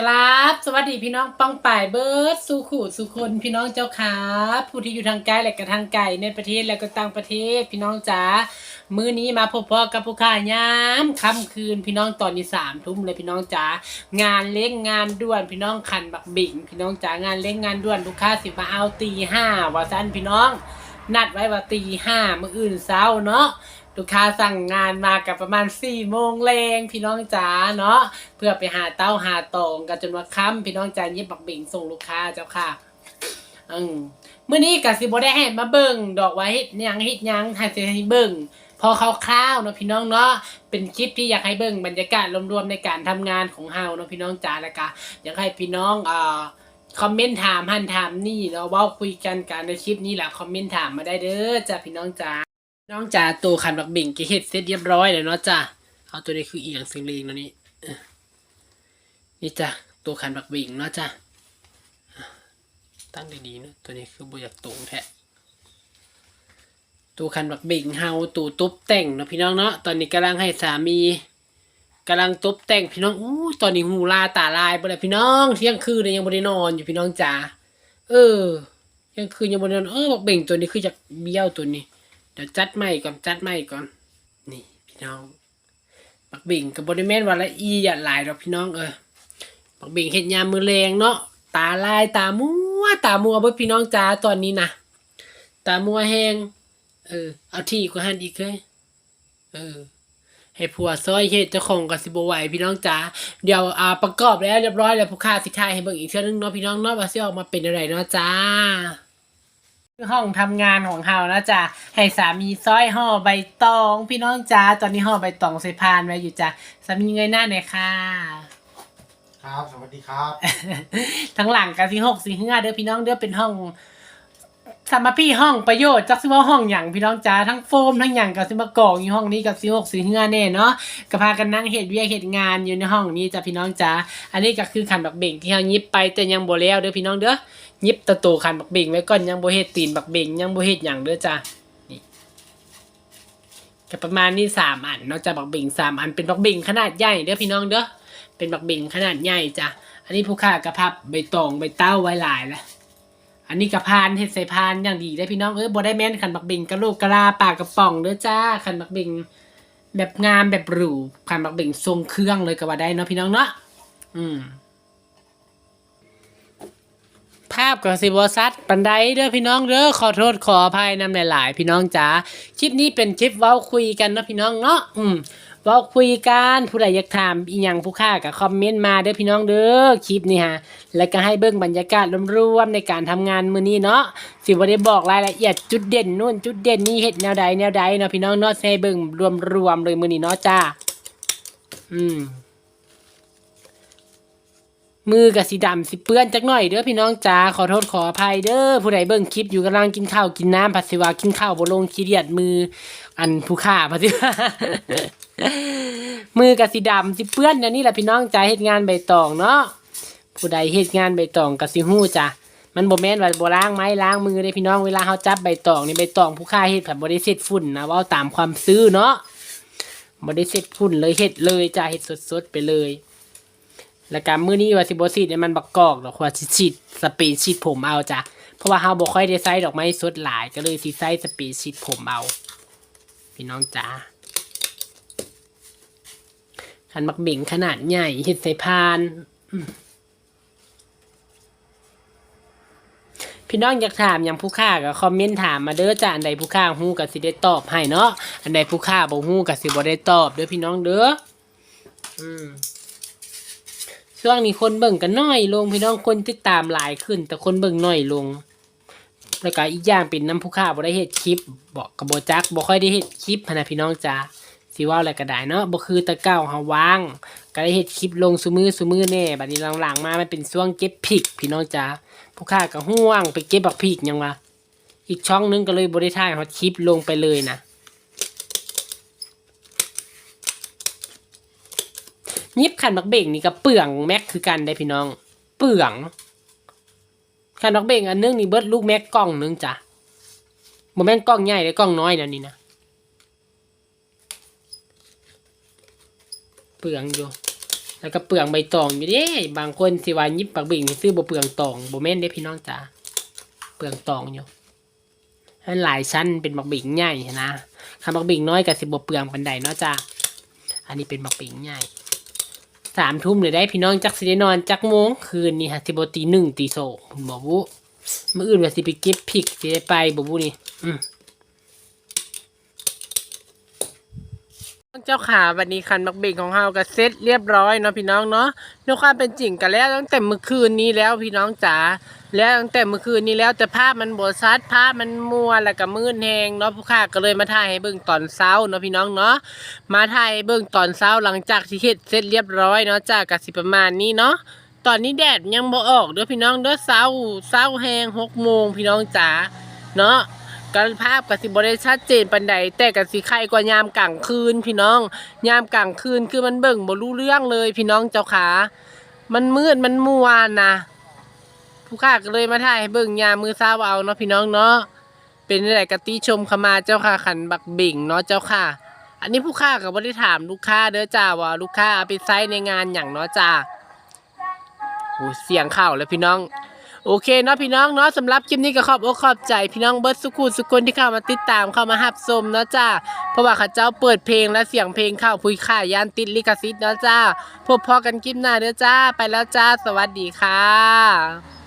กราบสวัสดีพี่น้องป้องป่ายเบิร์ดสุขุสุคนพี่น้องเจ้าขาผู้ที่อยู่ทางไกลและก็ทางไกลในประเทศและก็ต่างประเทศพี่น้องจ๋ามื้อนี้มาพบพ่อกับผู้ค้ายามค่ำคืนพี่น้องตอนนี้สามทุ่มเลยพี่น้องจ๋างานเล็กงานด่วนพี่น้องขันบักบิ่งพี่น้องจ๋างานเล็กงานด่วนลูกค้าสิมาเอาตีห้าว่าสั้นพี่น้อง นัดไว้ว่าตีห้ามื้ออื่นเช้าเนาะ ลูกค้าสั่งงานมากับประมาณ4ี่โมงแรงพี่น้องจ๋าเนาะเพื่อไปหาเต้าหาตองกันจนว่าค่ำพี่น้องจ๋าเย็บบักเบ่งส่งลูกค้าเจ้าค่ะ อืมมื้อนี้กสิบได้ให้มาเบิ่งดอกไว่าเฮ็ดหยังเฮ็ดหยังให้สิให้เบิ่งพอคร่าวๆเนาะพี่น้องเนาะเป็นคลิปที่อยากให้เบิ่งบรรยากาศรวมๆในการทำงานของเฮาเนาะพี่น้องจ๋าแล้วก็อยากให้พี่น้องอ่าคอมเมนต์ถามหันถามนี่เนาะเว้าคุยกันกันในคลิปนี้แหละคอมเมนต์ถามมาได้เด้อจ้ะพี่น้องจ๋า น้องจ๋าตัวขันบักบิ่งกิเฮ็ดเสร็จเรียบร้อยแล้วเนาะจ้ะเอาตัวนี้คือเอียงสิงเลงแล้วนี่นี่จ้ะตัวขันบักบิ่งเนาะจ้ะตั้งดีๆนะตัวนี้คือบ่อยากตรงแท้ตัวขันบักบิ่งเฮาตัวตุ๊บแต่งเนาะพี่น้องเนาะตอนนี้กำลังให้สามีกำลังตบแต่งพี่น้องอู้ตอนนี้หูลาตาลายบ่ได้พี่น้องเที่ยงคืนเลยยังบ่ได้นอนอยู่พี่น้องจ๋าเออเที่ยงคืนยังบ่ได้นอนเออบักเบ่งตัวนี้คือจากเบี้ยวตัวนี้ เดี๋ยวจัดใหม่ก่อนจัดใหม่ก่อน นี่พี่น้องปักบิงกับบริเมนวันละอีอย่าหลายดอกพี่น้องเออปักบิงเห็ดยามมือแรงเนาะตาลายตามัวตามัวเบิดพี่น้องจ้าตอนนี้นะตามัวแห้งเออ เอาที่ก็หันอีกเลยเออ ให้ผัวซอยเฮ็ดเจ้าของกับสิบไหวพี่น้องจ๋าเดี๋ยวอ่าประกอบแล้วเรียบร้อยแล้วผู้ค้าสิทายให้เบิ่งอีกเทื่อนึงเนาะพี่น้องเนาะว่าสิออกมาเป็นอะไรเนาะจ้า ห้องทำงานของเฮานะจ๊ะให้สามีซ้อยห่อใบตอง พี่น้องจ้าตอนนี้ห่อใบตองใส่พานไว้อยู่จ้ะสามีเงยหน้าหน่อยค่ะ ครับ สวัสดีครับ ทั้งหลังกันสิหกสิห้าเด้อพี่น้องเด้อเป็นห้อง สามาพี่ห้องประโยชน์จักสิว่าห้องอย่างพี่น้องจ้าทั้งโฟมทั้งอย่างกับสิมากองอยู่ห้องนี้กับสิหกสิห้าแน่เนาะก็พากันนั่งเฮ็ดเวียเฮ็ดงานอยู่ในห้องนี้จ้ะพี่น้องจ้าอันนี้ก็คือขันบักเบ่งที่เฮายิบไปแต่ยังโบแล้วเด้อพี่น้องเด้อยิบตะโตขันบักเบ่งไว้ก่อนยังโบเฮ็ดตีนบักเบ่งยังโบเฮ็ดหยังเด้อจ้านี่ก็ประมาณนี้สามอันเนาะจ้ะบักเบ่งสามอันเป็นบักเบ่งขนาดใหญ่เด้อพี่น้องเด้อเป็นบักเบ่งขนาดใหญ่จ้ะอันนี้ผู้ค่ากระพับใบตองใบเต้าไว้หลายแล้ว อันนี้กระพานเห็ดใส่พานอย่างดีได้พี่น้องเอ้ยบ่ได้แม่นขันบักเบงกระโลกกระลาปากกระป๋องเด้อจ้าขันบักเบงแบบงามแบบหรูขันบักเบงทรงเครื่องเลยก็ว่าได้เนาะพี่น้องเนาะอืมภาพกับสิบซัดปันไดเด้อพี่น้องเด้อขอโทษขออภัยนำหลาย ๆ พี่น้องจ๋าคลิปนี้เป็นคลิปเว้าคุยกันเนาะพี่น้องเนาะอืม เว้าคุยกันผู้ใดอยากถามอีหยังผู้ค่าก็คอมเมนต์มาเด้อพี่น้องเด้อคลิปนี้ฮะแล้วก็ให้เบิ้งบรรยากาศรวมๆในการทำงานมื้อนี้เนาะสิบ่ได้บอกรายละเอียดจุดเด่นนู่นจุดเด่นนี่เฮ็ดแนวใดแนวใดเนาะพี่น้องเนาะให้เบิ้งรวมๆเลยมื้อนี้เนาะจ้าอืม มือกับสีดำสิเปื้อนจักหน่อยเด้อพี่น้องจ๋าขอโทษขออภัยเด้อผู้ใดเบิ่งคลิปอยู่กำลังกินข้าวกินน้ำผัดสิวากินข้าวบ่ลงขี้เดียดมือ อันผู้ฆ่าผัดสิวามือกับสีดำสิเปื้อนเดี๋ยวนี้แหละพี่น้องจ๋าเฮ็ดงานใบตองเนาะผู้ใดเฮ็ดงานใบตองกับสิฮู้จ้ะมันบ่แม่นว่าบ่ล้างไม้ล้างมือเด้พี่น้องเวลาเฮาจับใบตองนี่ใบตองผู้ฆ่าเฮ็ดผัดบ่ได้เสร็จฝุ่นนะเว้าตามความซื้อเนาะบ่ได้เสร็จฝุ่นเลยเฮ็ดเลยจ้ะเฮ็ดสดๆไปเลย แล้วการมื้อนี้ว่าสิบ่ฉีดให้มันบักกอกดอกว่าสิฉีดสเปรย์ฉีดผมเอาจ้ะเพราะว่าเฮาบ่ค่อยได้ใช้ดอกไม้สดหลายก็เลยสิใช้สเปรย์ฉีดผมเอา พี่น้องจ๋าคันมักเบ่งขนาดใหญ่เฮ็ดใส่พานพี่น้องอยากถามย่างผู้ค่าก็คอมเมนต์ถามมาเด้อจ้ะอันใดผู้ค่าฮู้ก็สิได้ตอบให้เนาะอันใดผู้ค่าบ่ฮู้ก็สิบ่ได้ตอบเด้อพี่น้องเด้ออืม ช่วงนี้คนเบิ่งกันน้อยลงพี่น้องคนติดตามหลายขึ้น แต่คนเบิ่งน้อยลง แล้วก็อีกอย่างเป็นน้ำผู้ค่าบ่ได้เฮ็ดคลิปบอกกับบ่จักบ่ค่อยได้เฮ็ดคลิปหั้นะพี่น้องจ้าสิว่าอะไรก็ได้เนาะบ่คือตะเก้าเฮาวาง ก็ได้เฮ็ดคลิปลงซุมือซุมือแน่บัดนี้หลังๆมามันเป็นช่วงเก็บพริก พี่น้องจ้าผู้ค่าก็ห่วงไปเก็บบักพริกยังวะอีกช่องหนึงก็เลยบ่ได้ถ่ายฮอดคลิปลงไปเลยนะ ยิบขันบักเบ่งนี่ก็เปลืองแม็กคือกันได้พี่น้อง เปลืองขันบักเบ่งอันนึงนี่เบิดลูกแม็กกล้องนึงจ้ะบ่แม่นกล้องใหญ่เลยกล้องน้อยแล้วนี่นะเปลืองอยู่ แล้วก็เปลืองใบตองอยู่ด้บางคนสิว่ายิบปักบิ่งนี่ซื้อบ่เปลืองตองบ่แม่นเด้พี่น้องจ๋าเปลืองตองอยู่มันหลายชั้นเป็นบักบิ่งใหญ่นะถ้าบักบิ่งน้อยก็สิบ่เปลืองปานใดเนาะจ้าอันนี้เป็นบักบิ่งใหญ่ สามทุ่มเลยได้พี่น้องจักสิได้นอนจักโมงคืนนี่ฮะสิบตีหนึ่งตีสองบ่บุมื่ออื่นว่าสิไปเก็บพริกสิได้ไปบ่บุนี่ อืม เจ้าขาวันนี้คันบักเบงของเฮาก็เสร็จเรียบร้อยเนาะพี่น้องเนาะในความเป็นจริงกันแล้วตั้งแต่เมื่อคืนนี้แล้วพี่น้องจ๋าแล้วตั้งแต่เมื่อคืนนี้แล้วแต่ภาพมันบดซัดภาพมันมัวแล้วก็มืดแหงเนาะผู้ค้าก็เลยมาถ่ายให้เบิ่งตอนเช้าเนาะพี่น้องเนาะมาถ่ายให้เบิ่งตอนเช้าหลังจากที่เฮ็ดเสร็จเรียบร้อยเนาะจ้าก็สิประมาณนี้เนาะตอนนี้แดดยังบ่ออกเด้อพี่น้องเด้อเช้าเช้าแหงหกโมงพี่น้องจ๋าเนาะ การภาพกสิบได้ชัดเจนปันใดแต่กสิใครกว่ายามกลางคืน พี่น้อง ยามกลางคืนคือมันเบิ่งบ่รู้เรื่องเลย พี่น้องเจ้าขา มันมืดมันมัวนะผู้ข้าก็เลยมาถ่ายให้เบิ่งยามมือเช้าเอาเนาะพี่น้องเนาะเป็นอะไรกติชมเข้ามาเจ้าค่ะขันบักบิ่งเนาะเจ้าค่ะ อันนี้ผู้ค้าก็บ่ได้ถามลูกค้าเด้อจ้าว่าลูกค้าเอาไปใช้ในงานอย่างเนาะจ้าโอ้เสียงเข้าแล้วพี่น้อง โอเคเนาะพี่น้องเนาะสำหรับคลิปนี้ก็ขอบอกขอบใจพี่น้องเบิร์ดสุขุสุคนที่เข้ามาติดตามเข้ามาหับชมเนาะจ้าเพราะว่าข้าเจ้าเปิดเพลงและเสียงเพลงเข้าพุยข่ายยานติดลิขสิทธิ์เนาะจ้าพบพอกันคลิปหน้าเด้อจ้า ไปแล้วจ้า สวัสดีค่ะ